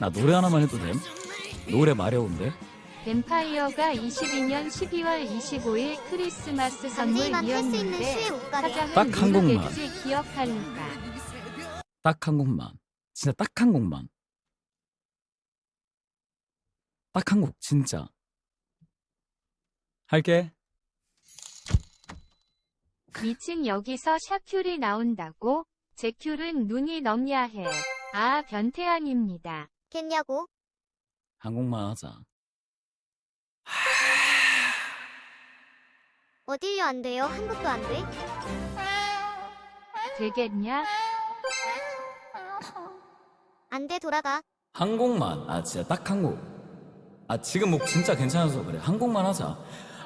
나 노래 하나만 해도 됨? 노래 마려운데? 뱀파이어가 22년 12월 25일 크리스마스 수 있는 선물이었는데 수의 옷가게. 사장은 딱한 곡만. 모르겠지 기억할까 딱 한 곡만. 진짜 딱 한 곡만. 딱 한 곡, 진짜. 할게. 미친 여기서 샤큐리 나온다고? 제 큐는 눈이 넘야 해. 아 변태 아닙니다. 겠냐고? 한 곡만 하자. 어딜요 안 돼요? 한국도 안 돼? 되겠냐? 안 돼 돌아가. 한 곡만. 아, 진짜 딱한 곡. 아, 지금 목 진짜 괜찮아서 그래. 한 곡만 하자.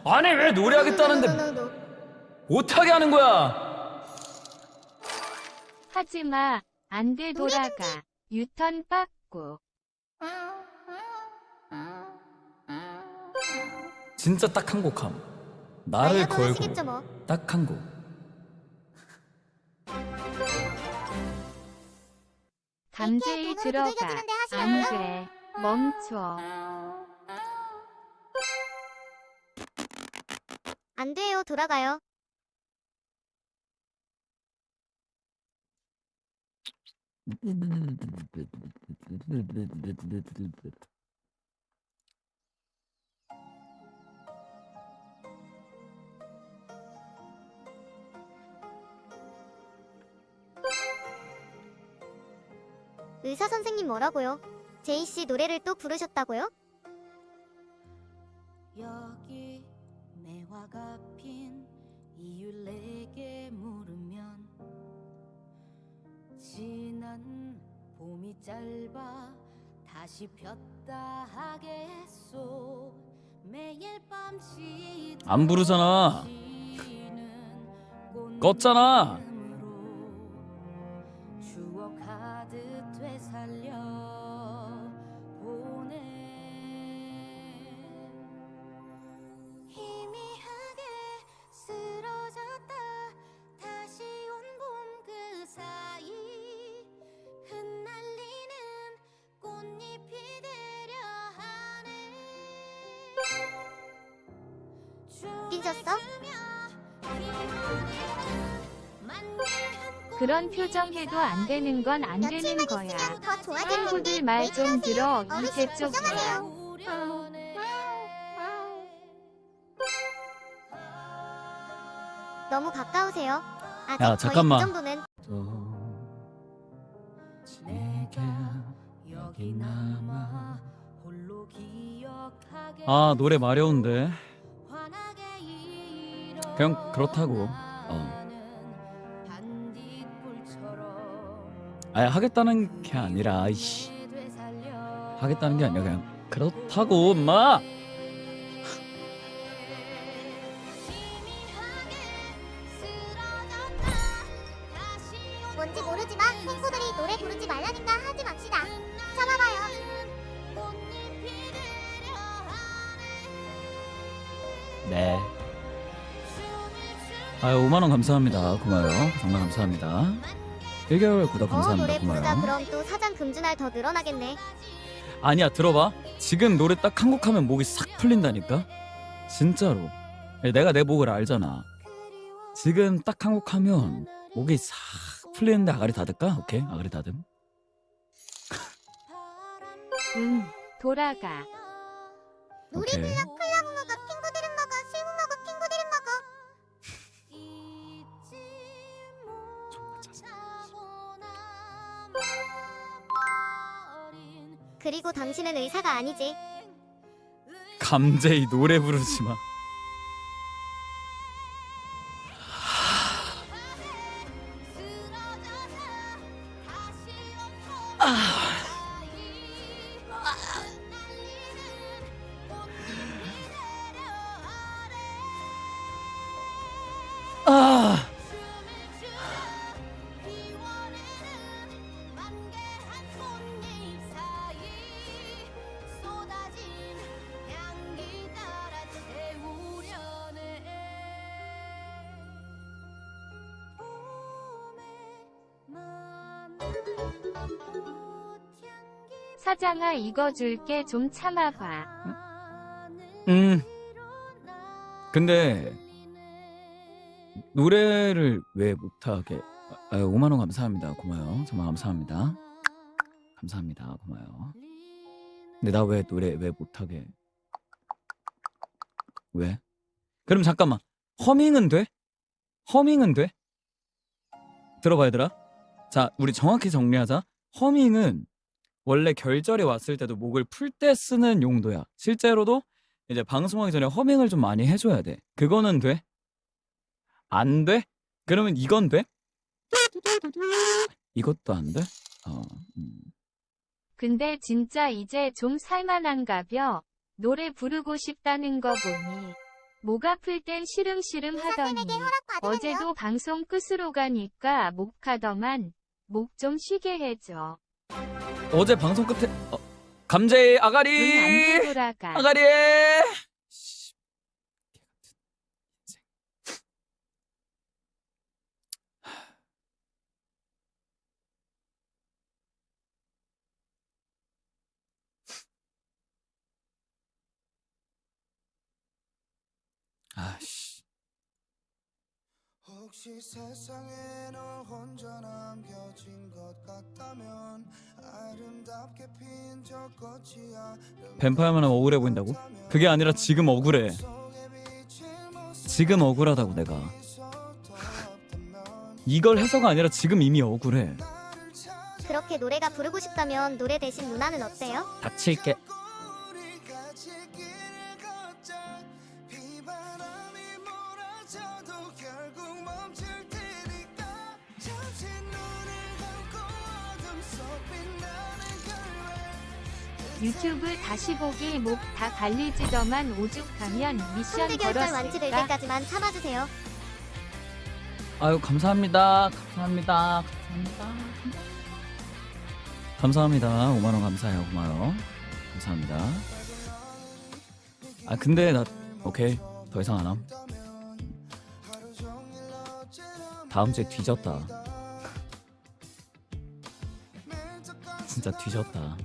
아니, 왜 노래하겠다는데 노노노노노. 못하게 하는 거야? 하지마. 안 돼 돌아가. 유턴 빠꾸. 진짜 딱 한 곡 함. 나를 걸고 하시겠죠 뭐. 딱 한 곡. 이렇게 들어가. 두들겨주는데 안 하시라고요? 그래. 멈춰. 안 돼요 돌아가요. 의사 선생님 뭐라고요? 제이 씨 노래를 또 부르셨다고요? 여기 매화가 핀 이유 내 지난 봄이 짧아 다시 폈다 하겠소 매일 밤시안 부르잖아. 껐잖아. 삐졌어? 그런 표정 해도 안 되는 건 안 되는 며칠만 거야. 있으면 더 좋아질 친구들 텐데 말왜좀 그러세요? 들어. 어르신 이제. 고정하세요. 너무 가까우세요. 아직 야, 거의 잠깐만. 그 정도는 아, 노래 마려운데. 그냥 그렇다고. 반딧불처럼 아니, 하겠다는 게 아니라, 이씨. 하겠다는 게 아니라 그냥 그렇다고, 엄마. 아유, 5만원 감사합니다. 고마워요. 정말 감사합니다. 1개월 구독 어 감사합니다. 노래 부르다 고마워요. 그럼 또 사장 금주날 더 늘어나겠네. 아니야, 들어봐. 지금 노래 딱 한 곡 하면 목이 싹 풀린다니까? 진짜로. 내가 내 목을 알잖아. 지금 딱 한 곡 하면 목이 싹 풀리는데 아가리 닫을까? 오케이, 아가리 닫음. 응. 돌아가. 노래 오케이. 그리고 당신은 의사가 아니지. 감제이 노래 부르지 마. 사장아 이거 줄게 좀 참아봐. 음. 근데 노래를 왜 못하게? 아, 5만 원 감사합니다. 고마워요. 정말 감사합니다. 감사합니다. 고마워요. 근데 나 왜 노래 왜 못하게? 왜? 그럼 잠깐만. 허밍은 돼? 허밍은 돼? 들어봐 얘들아. 자, 우리 정확히 정리하자. 허밍은 원래 결절이 왔을 때도 목을 풀 때 쓰는 용도야. 실제로도 이제 방송하기 전에 허밍을 좀 많이 해줘야 돼. 그거는 돼? 안 돼? 그러면 이건 돼? 이것도 안 돼? 어, 음. 근데 진짜 이제 좀 살만한가벼. 노래 부르고 싶다는 거 보니. 목 아플 땐 시름시름 하더니. 어제도 방송 끝으로 가니까 목하더만. 목 좀 쉬게 해줘. 어제 방송 끝에 어, 감자의 아가리 되돌아가. 아가리. 아씨 혹시 세상에 너 혼자 남겨진 것 같다면 아름답게 핀저 꽃이야. 뱀파이어만 하면 억울해 보인다고? 그게 아니라 지금 억울해. 지금 억울하다고 내가. 이걸 해서가 아니라 지금 이미 억울해. 그렇게 노래가 부르고 싶다면 노래 대신 누나는 어때요? 닥칠게 유튜브 다시 보기 목 다 갈리지더만 오죽하면 미션 상대 결절 완치될 걸었을까? 때까지만 참아주세요. 아유 감사합니다. 감사합니다. 감사합니다. 감사합니다. 5만 원 감사해요. 고마워요. 감사합니다. 아 근데 나 오케이. 더 이상 안 함. 다음 주에 뒤졌다. 진짜 뒤졌다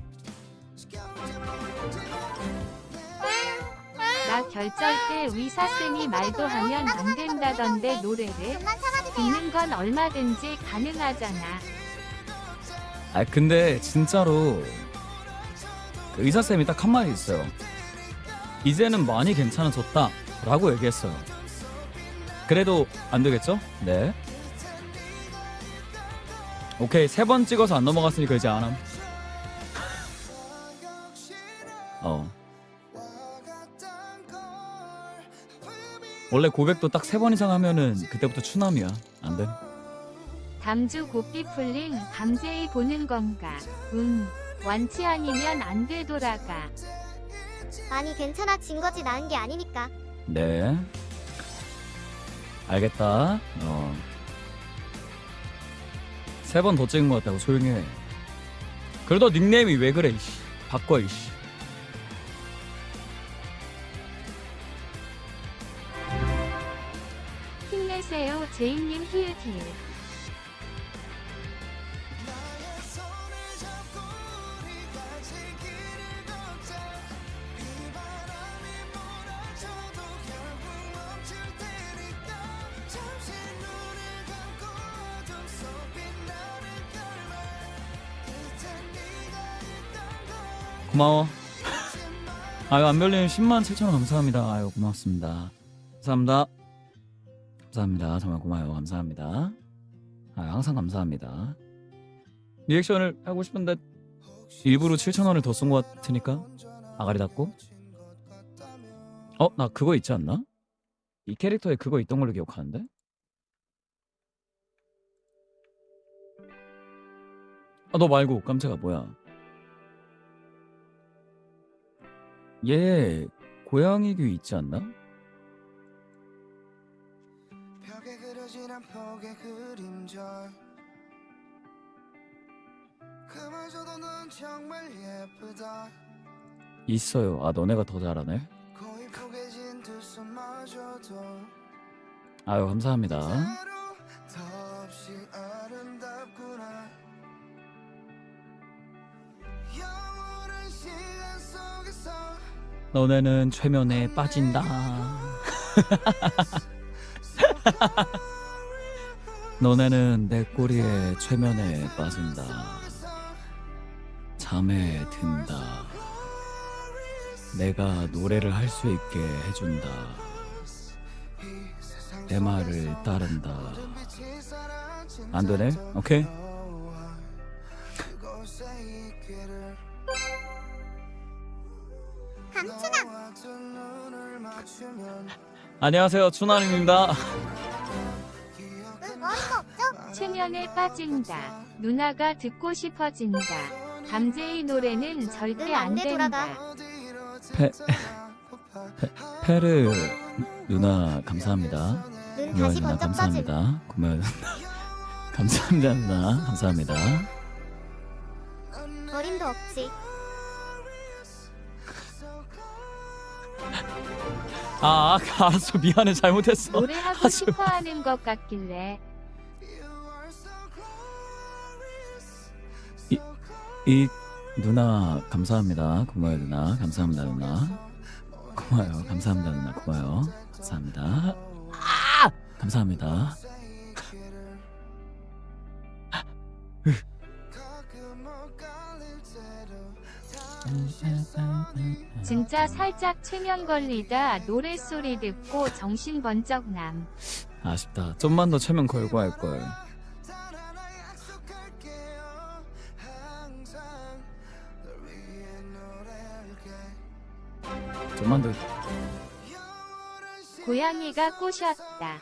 결절 때 의사쌤이 말도 하면 안 된다던데 노래를. 듣는 건 얼마든지 가능하잖아. 아 근데 진짜로 그 의사 쌤이 딱 한마디 있어요 이제는 많이 괜찮아졌다 라고 얘기했어요 그래도 안 되겠죠? 네 오케이 세 번 찍어서 안 넘어갔으니까 이제 안 함 원래 고백도 딱 세 번 이상 하면은 그때부터 추남이야 안 돼 담주 고삐 풀링 감제이 보는 건가? 응. 완치 아니면 안 되돌아가. 아니 괜찮아 진 거지 나은 게 아니니까. 네. 알겠다. 어. 세 번 더 찍은 것 같다고 조용히 해. 그래도 닉네임이 왜 그래, 이씨. 바꿔, 이씨. 있던 걸 고마워. 아유, 안별님 10만 7천 원 감사합니다. 아유, 고맙습니다. 감사합니다. 감사합니다. 정말 고마워요. 감사합니다. 아, 항상 감사합니다. 리액션을 하고 싶은데 일부러 7천 원을 더 쓴 것 같으니까 아가리 닫고 어? 나 그거 있지 않나? 이 캐릭터에 그거 있던 걸로 기억하는데? 아 너 말고 깜짝아 뭐야 얘 고양이 귀 있지 않나? 한 폭의 그림자 그마저도 넌 정말 예쁘다. 있어요. 아 너네가 더 잘하네? 거의 포개진 두 손마저도 아유 감사합니다. 더없이 아름답구나. 영원히 너네는 최면에 빠진다. 너네는 내 꼬리에 최면에 빠진다. 잠에 든다. 내가 노래를 할 수 있게 해준다. 내 말을 따른다. 안 되네? 오케이. 안녕하세요, 추나님입니다. 체면에 빠진다. 누나가 듣고 싶어진다. 감제의 노래는 절대 안 안돼 된다. 돌아가 페, 페, 페르 누나 감사합니다. 눈 다시 누나 번쩍 떠짐 감사합니다. 고마워 누나. 감사합니다 누나. 감사합니다. 어림도 없지 아, 아 알았어 미안해 잘못했어. 노래하고 하지 싶어 하는 것 같길래 이 누나 감사합니다. 고마워요 누나. 감사합니다 누나. 고마워요. 감사합니다 누나. 고마워요. 감사합니다. 아! 감사합니다. 진짜 살짝 체면 걸리다 노랫소리 듣고 정신 번쩍 남. 아쉽다. 좀만 더 체면 걸고 할 걸. 좀만 더. 고양이가 꼬셨다.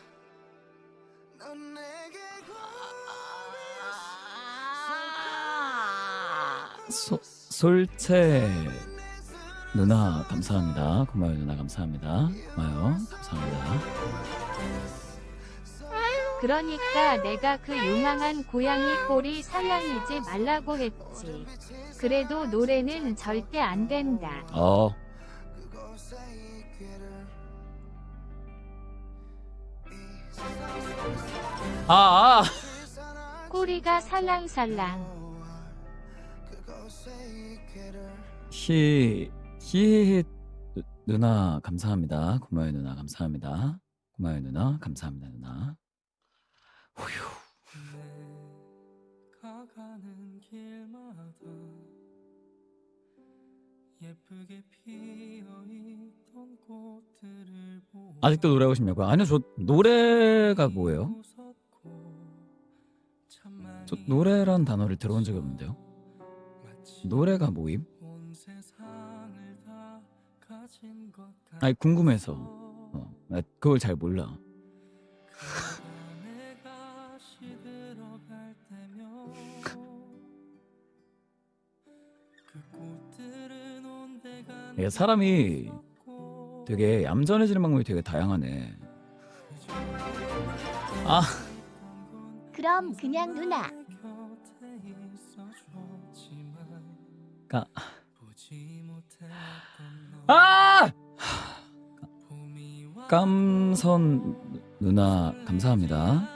소, 솔채 누나 감사합니다. 고마워요 누나 감사합니다. 고마워요. 감사합니다. 그러니까 내가 그 요망한 고양이 꼬리 사냥이지 말라고 했지. 그래도 노래는 절대 안 된다. 어. 아, 아. 꼬리가 살랑살랑. 히, 히, 누- 누나 감사합니다. 고마워요 누나 감사합니다. 고마워요 누나 감사합니다 누나. 내가 아 아직도 노래하고 싶냐고요? 아니요 저 노래가 뭐예요? 저 노래란 단어를 들어본 적이 없는데요. 노래가 뭐임? 아니 궁금해서. 어, 나 그걸 잘 몰라. 이게 사람이 되게 얌전해지는 방법이 되게 다양하네. 아, 그럼 그냥 누나 까, 아! 깜선 누나 감사합니다.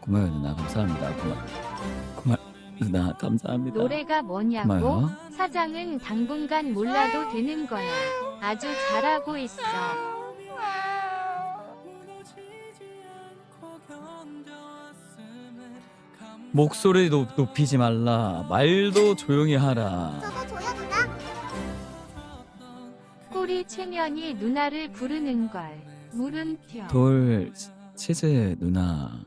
고마워요 누나 감사합니다. 고마, 고마 누나 감사합니다. 노래가 뭐냐고? 고마워요. 사장은 당분간 몰라도 되는 거야. 아주 잘하고 있어. 목소리 높, 높이지 말라. 말도 조용히 하라. 저거 줘요 누나 꼬리 체면이 누나를 부르는 걸. 물음표. 돌 치- 치즈 누나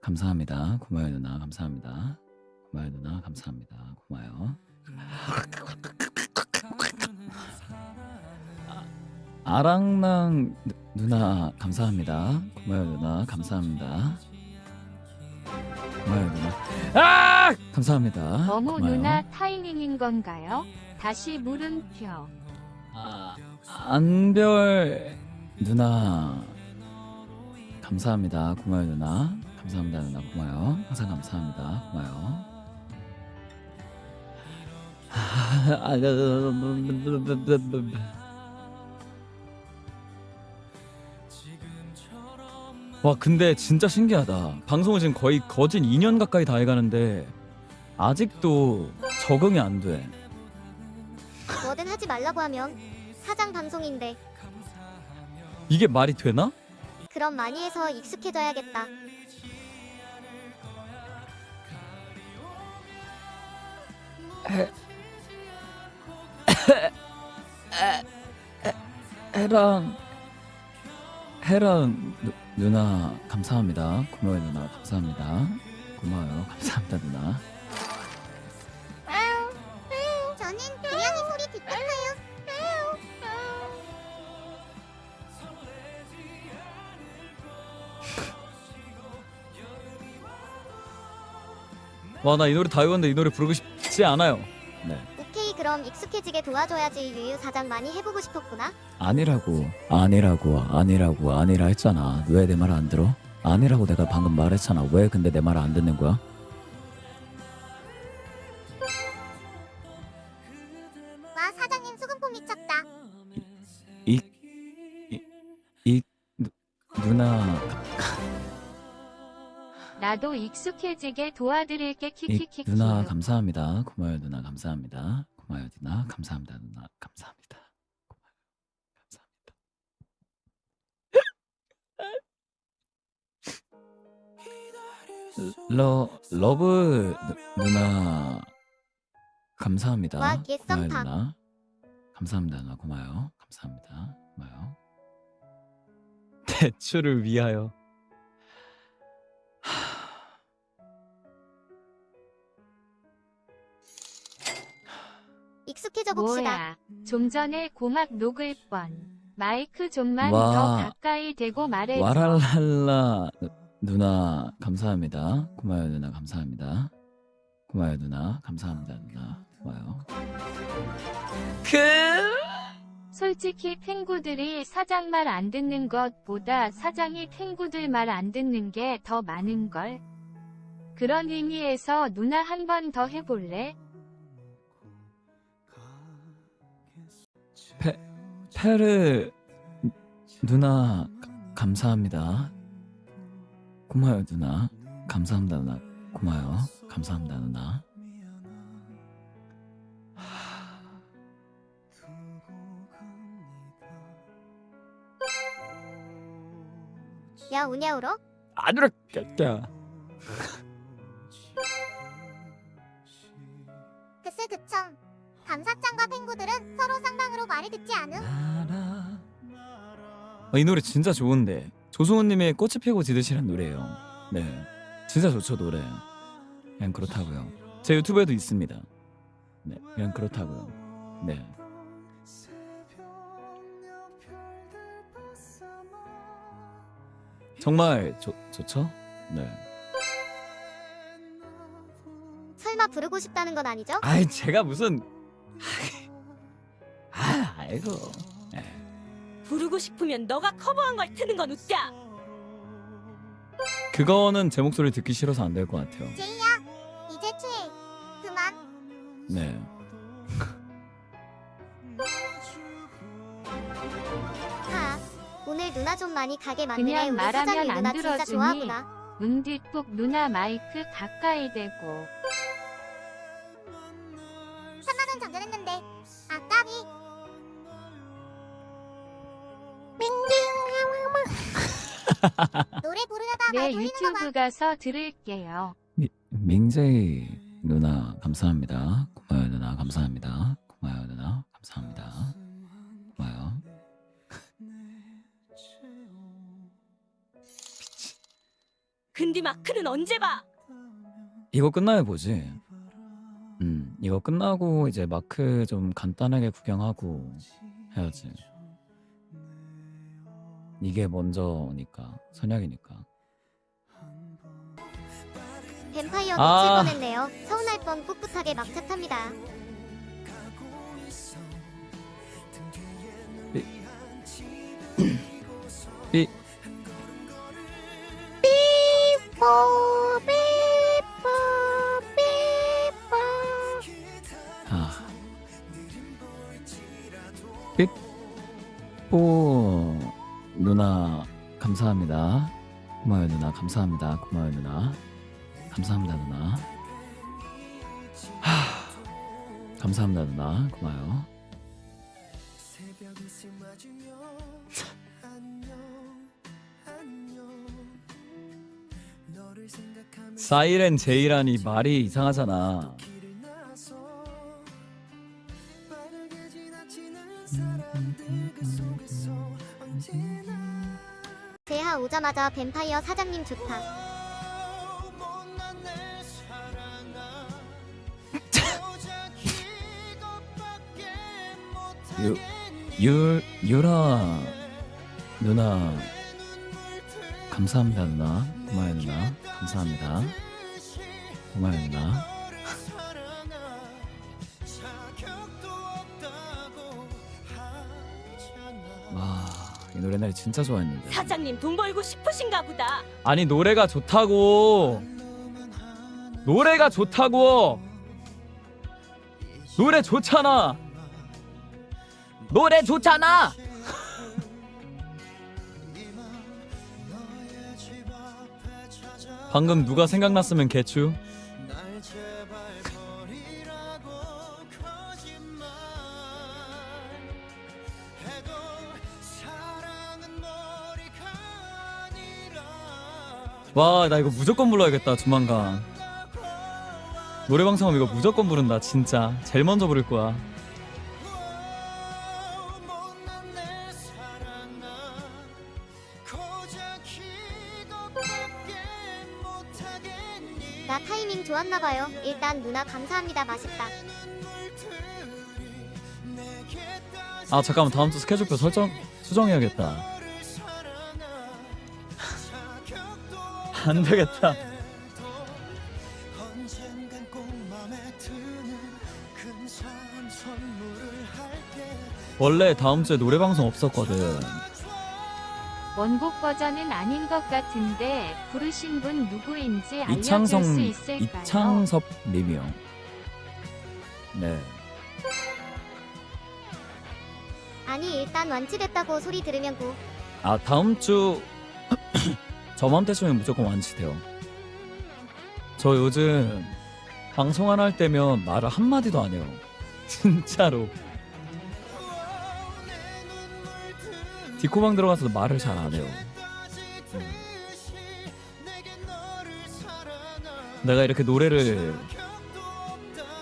감사합니다. 고마워요 누나 감사합니다. 고마워요 누나 감사합니다. 고마워요. 아랑랑 누- 누나 감사합니다. 고마워요 누나 감사합니다. 고마워요 누나. 아 감사합니다. 너무. 누나 타이밍인 건가요? 다시 물음표. 아, 안별 누나 감사합니다. 고마워요 누나. 감사합니다 누나 고마워요. 항상 감사합니다. 고마워요. 아, 와 근데 진짜 신기하다. 방송을 지금 거의 거진 2년 가까이 다 해가는데 아직도 적응이 안 돼. 뭐든 하지 말라고 하면 사장 방송인데 이게 말이 되나? 그럼 많이 해서 익숙해져야겠다. 해 랑 해랑 누, 누나 감사합니다. 고마워요 누나 감사합니다. 고마워요 감사합니다 누나. 저는 고양이 소리 듣겠어요. 와 나 이 노래 다 외웠는데 이 노래 부르고 싶지 않아요. 네 그럼 익숙해지게 도와줘야지 유유 사장 많이 해보고 싶었구나. 아니라고 아니라고 아니라고 아니라 했잖아. 왜 내 말 안 들어? 아니라고 내가 방금 말했잖아. 왜 근데 내 말 안 듣는 거야? 와 사장님 소금폼 미쳤다. 이, 이, 이 누, 누나 나도 익숙해지게 도와드릴게 이 키키키키. 누나 감사합니다. 고마워요 누나 감사합니다. 고마워요 누나 감사합니다 누나 감사합니다. 고마워요 감사합니다. 러 러브 누, 누나 감사합니다. 와, 고마워요 개썸파. 누나 감사합니다 누나 고마워요 감사합니다 고마워요. 대출을 위하여 익숙해져 봅시다. 뭐야? 좀 전에 고막 녹을 뻔. 마이크 좀만 와. 더 가까이 대고 말해줘. 와랄랄라 누- 누나 감사합니다. 고마워요 누나 감사합니다. 고마워요 누나 감사합니다 누나 고마워요. 그 솔직히 탱구들이 사장 말 안 듣는 것보다 사장이 탱구들 말 안 듣는 게 더 많은 걸. 그런 의미에서 누나 한 번 더 해볼래? 페르 누나 가- 감사합니다. 고마워요 누나 감사합니다 누나 고마워요 감사합니다 누나. 야 우냐 울어? 안 울었겠다. 말을 듣지 않음. 어, 이 노래 진짜 좋은데 조승우님의 꽃이 피고 지듯이란 노래예요. 네, 진짜 좋죠 노래. 그냥 그렇다고요. 제 유튜브에도 있습니다. 네, 그냥 그렇다고요. 네. 정말 좋 좋죠? 네. 설마 부르고 싶다는 건 아니죠? 아이 제가 무슨 이고 네. 부르고 싶으면 너가 커버한 걸 트는 건 웃자. 그거는 제 목소리 듣기 싫어서 안 될 것 같아요. 제이야 이제 취해. 그만. 네. 하. 오늘 누나 좀 많이 가게 만드네. 그냥 우리 말하면 안 누나 진짜 들어주니. 좋아하구나. 응뒷북 누나 마이크 가까이 대고. 노래 부르려다 말내 돌리는 거 봐. 유튜브 가서 들을게요. 미, 민재이 누나 감사합니다. 고마워요 누나 감사합니다. 고마워요 누나 감사합니다. 고마워요. 근디 마크는 언제 봐? 이거 끝나야 보지. 음 이거 끝나고 이제 마크 좀 간단하게 구경하고 해야지. 이게 먼저니까 선약이니까. 뱀파이어 놓칠 아. 뻔했네요. 서운할 뻔 꿋꿋하게 막차 탑니다. 삐 삐뽀 삐뽀 삐뽀 아. 삐뽀 누나 감사합니다. 고마워요 누나 감사합니다. 고마워요 누나 감사합니다 누나. 하 감사합니다 누나 고마워요. 사이렌 제이라니 말이 이상하잖아. 제하 오자마자 뱀파이어 사장님 좋다. 유, 유, 유라 누나. 감사합니다 누나. 고마워요 누나. 감사합니다. 고마워요 누나 노래 날 진짜 좋아했는데. 사장님 돈 벌고 싶으신가 보다. 아니 노래가 좋다고. 노래가 좋다고. 노래 좋잖아. 노래 좋잖아. 방금 누가 생각났으면 개추 와 나 이거 무조건 불러야겠다 조만간 노래방송하면 이거 무조건 부른다 진짜 제일 먼저 부를 거야 나 타이밍 좋았나봐요. 일단 누나 감사합니다. 맛있다. 아 잠깐만 다음 주 스케줄표 설정 수정해야겠다 안 되겠다 원래 다음 주에 노래 방송 없었거든 원곡 버전은 아닌 것 같은데 부르신 분 누구인지 알려줄 이창성 수 있을까요? 이창섭 님이요 네 아니 일단 완치됐다고 소리 들으면 고. 아 다음 주 저맘때쯤에 무조건 완치돼요. 저 요즘 방송 안할 때면 말을 한 마디도 안 해요. 진짜로. 디코방 들어가서 도 말을 잘 안 해요. 내가 이렇게 노래를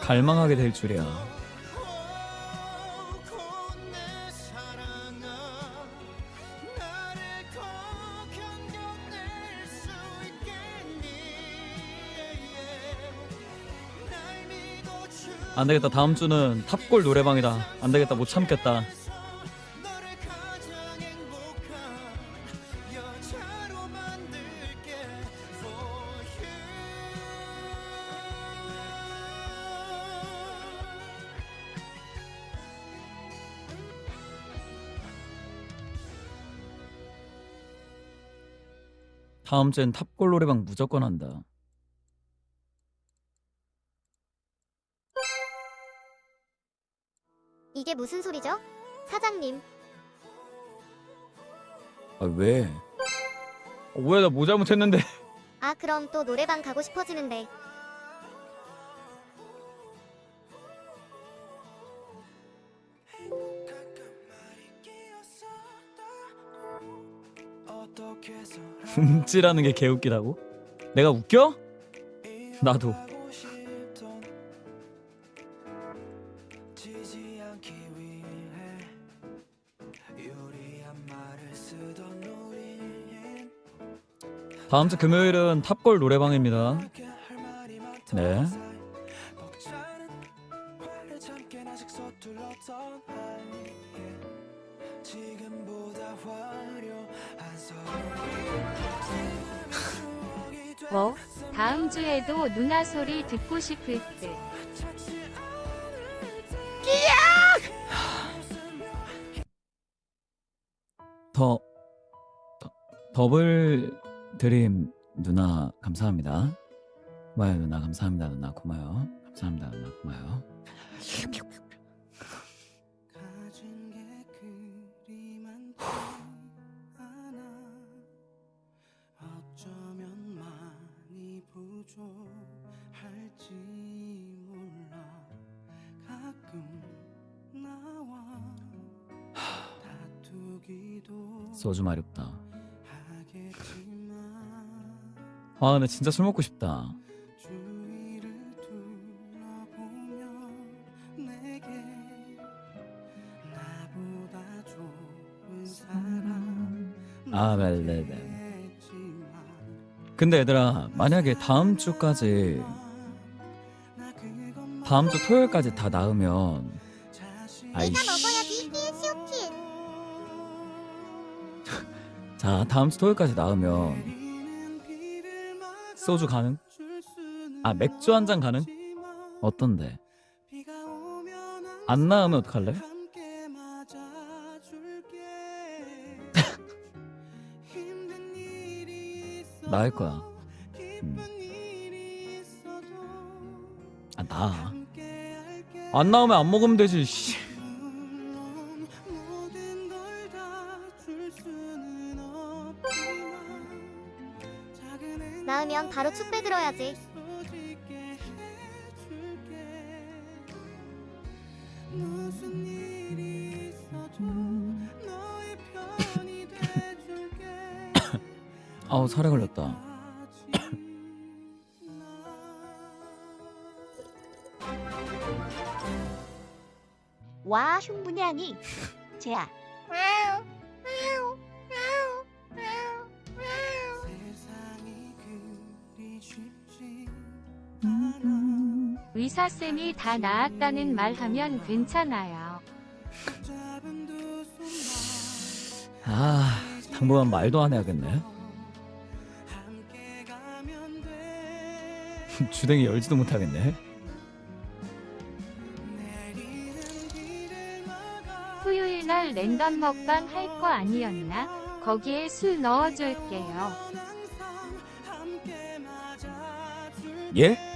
갈망하게 될 줄이야. 안 되겠다. 다음 주는 탑골 노래방이다. 안 되겠다. 못 참겠다. 다음 주엔 탑골 노래방 무조건 한다. 아 왜? 어, 왜나뭐 잘못했는데? 아 그럼 또 노래방 가고 싶어지는데 움찔하는 게 개웃기다고? 내가 웃겨? 나도. 다음 주 금요일은 탑골 노래방입니다. 네. 뭐? 다음 주에도 누나 소리 듣고 싶을 듯. 더, 더 더블 드림 누나 감사합니다. 고마워요 누나. 감사합니다 누나. 고마워요. 감사합니다 누나. 오기도 소주 마렵다. 아 근데 진짜 술 먹고 싶다. 아, 네네네. 없겠지만 근데 얘들아 만약에 다음 주까지 나 다음 주 토요일까지 다 나으면 아이씨. 먹어야지 PSOP 자 다음 주 토요일까지 나으면 소주 가능? 아 맥주 한 잔 가능? 어떤데? 안 나으면 어떡할래? 나을 거야. 음. 아 나. 안 나오면 안 먹으면 되지. 씨. 해줄게. 무슨 일이 있어도 너의 편이 돼줄게. 아우 살에 걸렸다. 와 흉분양이 쟤야 세상 의사쌤이 다 나았다는 말 하면 괜찮아요. 아 당분간 말도 안 해야겠네. 주댕이 열지도 못하겠네. 토요일 날 랜덤 먹방 할 거 아니었나? 거기에 술 넣어줄게요. 예?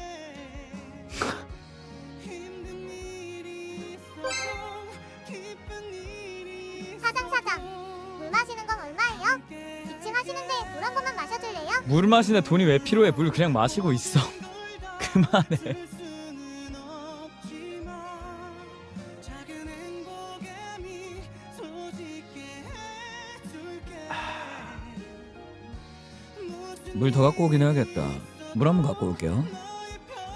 기침 하시는데 물 한 번만 마셔줄래요? 물 마시는 돈이 왜 필요해? 물 그냥 마시고 있어. 그만해. 줄 수는 없지만 작은 행복에 미소짓게 해줄게 물더 갖고 오긴 해야겠다. 물 한 번 갖고 올게요.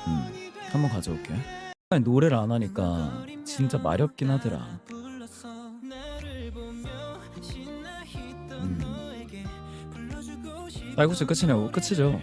음, 한번 가져올게. 노래를 안 하니까 진짜 마렵긴 하더라. 음. 딸꾹질 끝이네요. 끝이죠.